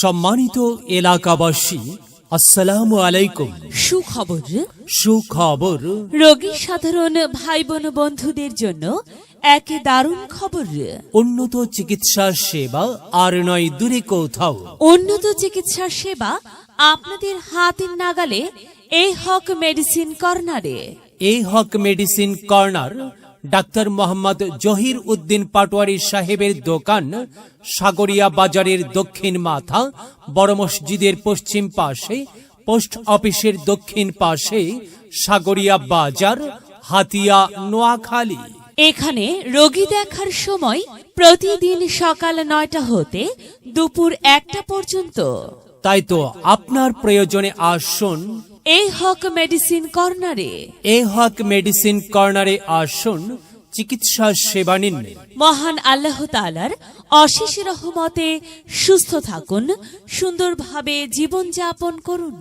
সম্মানিত এলাকাবাসী আসসালামু আলাইকুম। সুখবর? সুখবর। রোগী সাধারণ ভাই বোন বন্ধুদের জন্য এক দারুণ খবর। উন্নত চিকিৎসা সেবা আর নয় দূরে কোথাও। উন্নত চিকিৎসা সেবা আপনাদের হাতের নাগালে এই হক মেডিসিন কর্নারে। A Haque medicine corner doctor Mohammad Zahir Uddin Patwari সাহেবের দোকান সাগরিয়া বাজারের দক্ষিণ মাথা বড় মসজিদের পশ্চিম পাশে পোস্ট অফিসের দক্ষিণ পাশে সাগরিয়া বাজার হাতিয়া নোয়াখালী। এখানে রোগী দেখার সময় প্রতিদিন সকাল নয়টা হতে দুপুর একটা পর্যন্ত। তাই তো আপনার প্রয়োজনে আসুন এই হক মেডিসিন কর্নারে। এ হক মেডিসিন কর্নারে আসুন চিকিৎসা সেবা নিন। মহান আল্লাহ তালার অশেষ রহমতে সুস্থ থাকুন সুন্দরভাবে জীবনযাপন করুন।